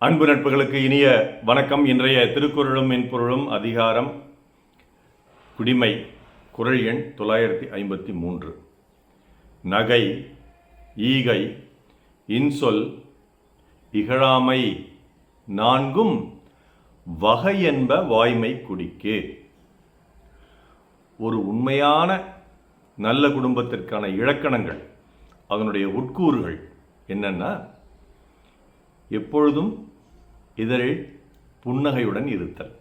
அன்பு நட்புகளுக்கு இனிய வணக்கம். இன்றைய திருக்குறளும் மென்பொருளும் அதிகாரம் குடிமை குறள் எண் தொள்ளாயிரத்தி ஐம்பத்தி மூன்று. நகை ஈகை இன்சொல் இகழாமை நான்கும் வகை என்ப வாய்மை குடிக்கு. ஒரு உண்மையான நல்ல குடும்பத்திற்கான இலக்கணங்கள் அதனுடைய உட்கூறுகள் என்னன்னா எப்பொழுதும் இதழில் புன்னகையுடன் இருத்தல்.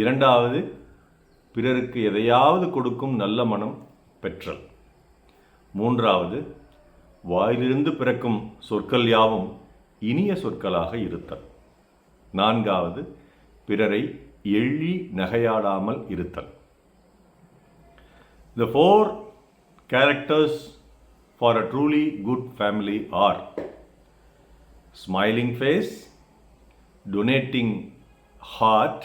இரண்டாவது பிறருக்கு எதையாவது கொடுக்கும் நல்ல மனம் பெற்றல். மூன்றாவது வாயிலிருந்து பிறக்கும் சொற்கள் யாவும் இனிய சொற்களாக இருத்தல். நான்காவது பிறரை எள்ளி நகையாடாமல் இருத்தல். The four characters for a truly good family are smiling face donating heart,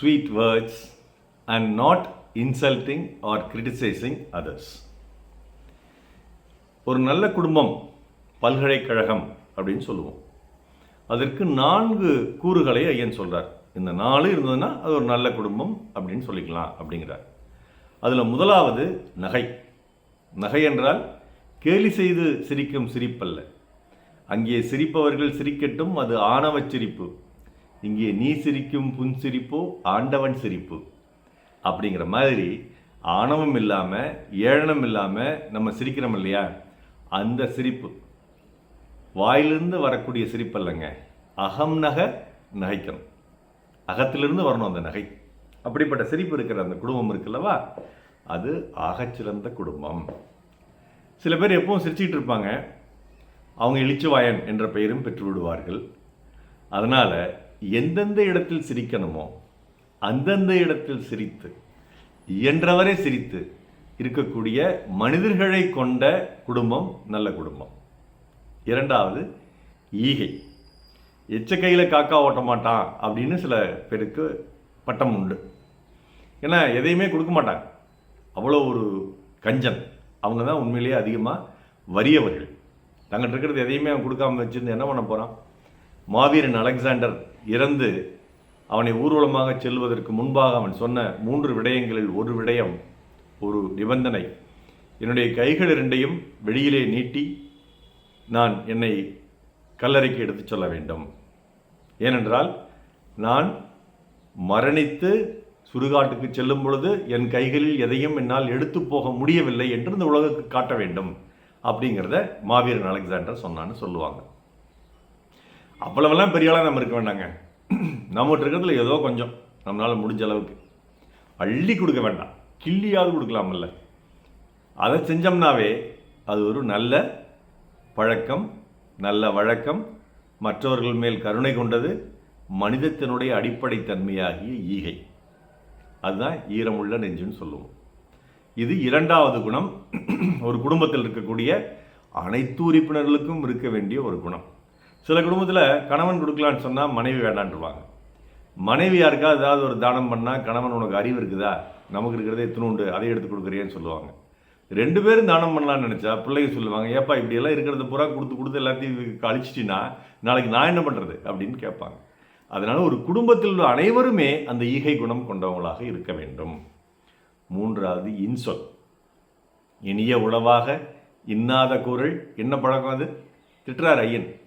sweet words, and not insulting or criticizing others. ஒரு நல்ல குடும்பம் பல்கலைக்கழகம் அப்படின்னு சொல்லுவோம். அதற்கு நான்கு கூறுகளை ஐயன் சொல்கிறார் இந்த நாலு இருந்ததுன்னா அது ஒரு நல்ல குடும்பம் அப்படின்னு சொல்லிக்கலாம் அப்படிங்கிறார். அதில் முதலாவது நகை. நகை என்றால் கேலி செய்து சிரிக்கும் சிரிப்பல்ல. அங்கே சிரிப்பவர்கள் சிரிக்கட்டும் அது ஆணவச் சிரிப்பு. இங்கே நீ சிரிக்கும் புன்சிரிப்போ ஆண்டவன் சிரிப்பு. அப்படிங்கிற மாதிரி ஆணவம் இல்லாமல் ஏழனம் இல்லாமல் நம்ம சிரிக்கிறோம் இல்லையா? அந்த சிரிப்பு. வாயிலிருந்து வரக்கூடிய சிரிப்பு இல்லைங்க அகம் நகை நகைக்கணும். அகத்திலிருந்து வரணும் அந்த நகை. அப்படிப்பட்ட சிரிப்பு இருக்கிற அந்த குடும்பம் இருக்குல்லவா? அது ஆகச்சிறந்த குடும்பம். சில பேர் எப்பவும் சிரிச்சுக்கிட்டு இருப்பாங்க. அவங்க இளிச்சுவாயன் என்ற பெயரும் பெற்று விடுவார்கள் அதனால் எந்தெந்த இடத்தில் சிரிக்கணுமோ அந்தந்த இடத்தில் சிரித்து இயன்றவரை சிரித்து இருக்கக்கூடிய மனிதர்களை கொண்ட குடும்பம் நல்ல குடும்பம். இரண்டாவது ஈகை. எச்ச கையில் காக்கா ஓட்ட மாட்டான் அப்படின்னு சில பேருக்கு பட்டம் உண்டு. ஏன்னா எதையுமே கொடுக்க மாட்டாங்க. அவ்வளோ ஒரு கஞ்சன். அவங்க தான் உண்மையிலேயே அதிகமாக வறியவர்கள். தங்கிட்ட இருக்கிறது எதையுமே அவன் கொடுக்காம வச்சுருந்து என்ன பண்ண போகிறான் மாவீரன் அலெக்சாண்டர் இறந்து அவனை ஊர்வலமாக செல்வதற்கு முன்பாக அவன் சொன்ன மூன்று விடயங்களில் ஒரு விடயம் ஒரு நிபந்தனை. என்னுடைய கைகள் இரண்டையும் வெளியிலே நீட்டி நான் என்னை கல்லறைக்கு எடுத்துச் சொல்ல வேண்டும். ஏனென்றால் நான் மரணித்து சுடுகாட்டுக்கு செல்லும் பொழுது என் கைகளில் எதையும் என்னால் எடுத்து போக முடியவில்லை என்று இந்த உலகுக்கு காட்ட வேண்டும். அப்படிங்கிறத மாவீரன் அலெக்சாண்டர் சொன்னான்னு சொல்லுவாங்க. அவ்வளவெல்லாம் பெரிய ஆளாக நம்ம இருக்க வேண்டாங்க. நம்மகிட்ட இருக்கிறதுல ஏதோ கொஞ்சம். நம்மளால் முடிஞ்ச அளவுக்கு. அள்ளி கொடுக்க வேண்டாம். கிள்ளியாவது கொடுக்கலாமல்ல அதை செஞ்சோம்னாவே அது ஒரு நல்ல பழக்கம் நல்ல வழக்கம். மற்றவர்கள் மேல் கருணை கொண்டது மனிதத்தினுடைய அடிப்படை தன்மையாகிய ஈகை. அதுதான் ஈரமுள்ள நெஞ்சுன்னு சொல்லுவோம். இது இரண்டாவது குணம். ஒரு குடும்பத்தில் இருக்கக்கூடிய அனைத்து உறுப்பினர்களுக்கும் இருக்க வேண்டிய ஒரு குணம். சில குடும்பத்தில் கணவன் கொடுக்கலான்னு சொன்னால் மனைவி வேண்டான்ட்டுருவாங்க மனைவி யாருக்கா ஏதாவது ஒரு தானம் பண்ணால் கணவன் உனக்கு அறிவு இருக்குதா? நமக்கு இருக்கிறதே இத்தினுண்டு அதை எடுத்து கொடுக்குறியேன்னு சொல்லுவாங்க. ரெண்டு பேரும் தானம் பண்ணலாம்னு நினச்சா பிள்ளைங்க சொல்லுவாங்க ஏப்பா இப்படியெல்லாம் இருக்கிறத பூரா கொடுத்து கொடுத்து எல்லாத்தையும் கழிச்சிட்டின்னா நாளைக்கு நான் என்ன பண்ணுறது அப்படின்னு கேட்பாங்க. அதனால் ஒரு குடும்பத்தில் உள்ள அனைவருமே அந்த ஈகை குணம் கொண்டவங்களாக இருக்க வேண்டும். மூன்றாவது இன்சொல். இனிய உளவாக இன்னாத குரல். என்ன பழக்கம் அது? திட்டுறார் ஐயன்.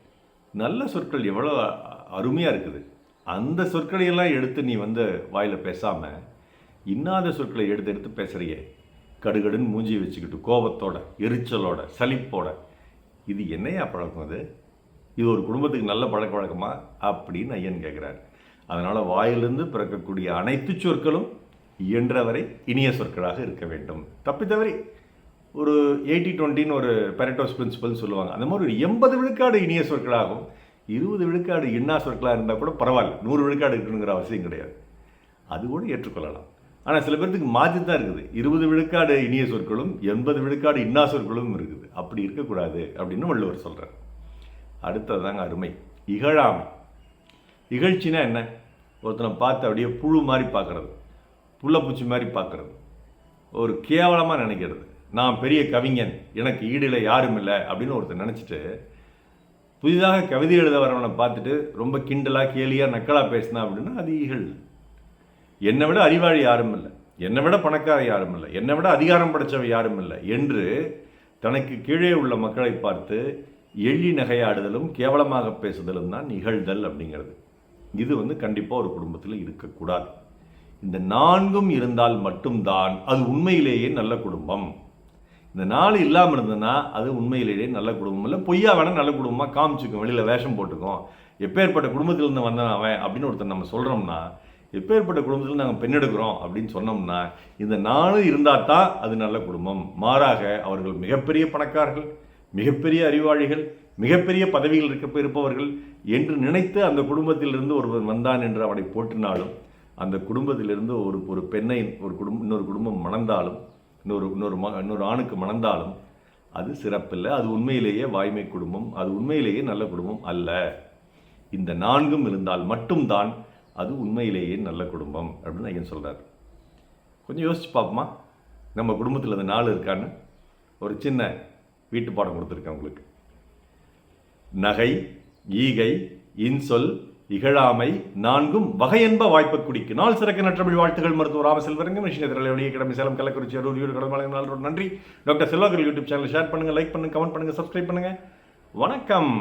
நல்ல சொற்கள் எவ்வளோ அருமையாக இருக்குது. அந்த சொற்களையெல்லாம் எடுத்து நீ வந்து வாயில் பேசாமல் இன்னாத சொற்களை எடுத்து எடுத்து பேசுகிறியே கடுகடுன்னு மூஞ்சி வச்சுக்கிட்டு கோபத்தோட எரிச்சலோட சலிப்போட. இது என்னையா பழக்கம் அது? இது ஒரு குடும்பத்துக்கு நல்ல பழக்க வழக்கமா? அப்படின்னு ஐயன் கேட்குறாரு அதனால் வாயிலிருந்து பிறக்கக்கூடிய அனைத்து சொற்களும் இயன்றவரை இனிய சொற்களாக இருக்க வேண்டும். தப்பி தவறி ஒரு எயிட்டி டுவெண்ட்டின்னு ஒரு பெரட்டோஸ் பிரின்சிபல்னு சொல்லுவாங்க. அந்த மாதிரி ஒரு எண்பது விழுக்காடு இனிய சொற்களாகும் இருபது விழுக்காடு இன்னா சொற்களாக இருந்தால் கூட பரவாயில்ல நூறு விழுக்காடு இருக்கணுங்கிற அவசியம் கிடையாது. அது கூட ஏற்றுக்கொள்ளலாம். ஆனால் சில பேர்த்துக்கு மாற்றி தான் இருக்குது. இருபது விழுக்காடு இனிய சொற்களும் எண்பது விழுக்காடு இன்னா சொற்களும் இருக்குது. அப்படி இருக்கக்கூடாது அப்படின்னு வள்ளுவர் சொல்கிறார் அடுத்ததாங்க அருமை. இகழாமை. இகழ்ச்சினா என்ன? ஒருத்தனை பார்த்து அப்படியே புழு மாதிரி பார்க்குறது. புள்ளப்பூச்சி மாதிரி பார்க்குறது. ஒரு கேவலமாக நினைக்கிறது. நான் பெரிய கவிஞன் எனக்கு ஈடில் யாரும் இல்லை அப்படின்னு ஒருத்தர் நினச்சிட்டு புதிதாக கவிதை எழுத வரவனை பார்த்துட்டு ரொம்ப கிண்டலாக கேலியாக நக்கலாக பேசினா அப்படின்னா அது இகழ் என்னை விட அறிவாளி யாரும் இல்லை. என்னை விட பணக்கார யாரும் இல்லை. என்னை விட அதிகாரம் படைச்சவ யாரும் இல்லை என்று தனக்கு கீழே உள்ள மக்களை பார்த்து எள்ளி நகையாடுதலும் கேவலமாக பேசுதலும் தான் நிகழ்தல் அப்படிங்கிறது. இது வந்து கண்டிப்பாக ஒரு குடும்பத்தில் இருக்கக்கூடாது. இந்த நான்கும் இருந்தால் மட்டும்தான் அது உண்மையிலேயே நல்ல குடும்பம். இந்த நாலு இல்லாமல் இருந்ததுன்னா அது உண்மையிலேயே நல்ல குடும்பம். இல்லை பொய்யா வேணால் நல்ல குடும்பமாக காமிச்சுக்கும் வெளியில் வேஷம் போட்டுக்கும் எப்பேற்பட்ட குடும்பத்திலேருந்து வந்தான் அவன் அப்படின்னு ஒருத்தர் நம்ம சொல்கிறோம்னா எப்பேற்பட்ட குடும்பத்தில் நாங்கள் பெண் எடுக்கிறோம் அப்படின்னு சொன்னோம்னா இந்த நாலு இருந்தால் தான் அது நல்ல குடும்பம். மாறாக அவர்கள் மிகப்பெரிய பணக்காரர்கள் மிகப்பெரிய அறிவாளிகள் மிகப்பெரிய பதவிகள் இருக்க இருப்பவர்கள் என்று நினைத்து அந்த குடும்பத்திலிருந்து ஒருவன் வந்தான் என்று அவனை போற்றினாலும் அந்த குடும்பத்திலிருந்து ஒரு ஒரு பெண்ணை ஒரு குடும்பம் இன்னொரு குடும்பம் மணந்தாலும் இன்னொரு இன்னொரு ம இன்னொரு ஆணுக்கு மணந்தாலும் அது சிறப்பில்லை. அது உண்மையிலேயே வாய்மை குடும்பம். அது உண்மையிலேயே நல்ல குடும்பம் அல்ல. இந்த நான்கும் இருந்தால் மட்டும்தான் அது உண்மையிலேயே நல்ல குடும்பம் அப்படின்னு ஐயன் சொல்கிறார் கொஞ்சம் யோசிச்சு பார்ப்போமா? நம்ம குடும்பத்தில் அந்த நாள் இருக்கான்னு. ஒரு சின்ன வீட்டு பாடம் கொடுத்துருக்கேன் உங்களுக்கு. நகை ஈகை இன்சொல் இகழாமை நான்கும் வகையென்ப வாய்ப்பு குடிக்கு நாள் சிறக்க நற்றமிழ் வாழ்த்துகள் மருத்துவர் ராமசெல்வரங்க மிஷின் வெளியே கிடமை சேலம் கள்ளக்குறிச்சி அரூர் ஈரோடு கடமலை நன்றி. Doctor Selvakkar YouTube channel share பண்ணுங்கள் லைக் பண்ணுங்கள் கமெண்ட் பண்ணுங்கள் சப்ஸ்கிரைப் பண்ணுங்கள் வணக்கம்.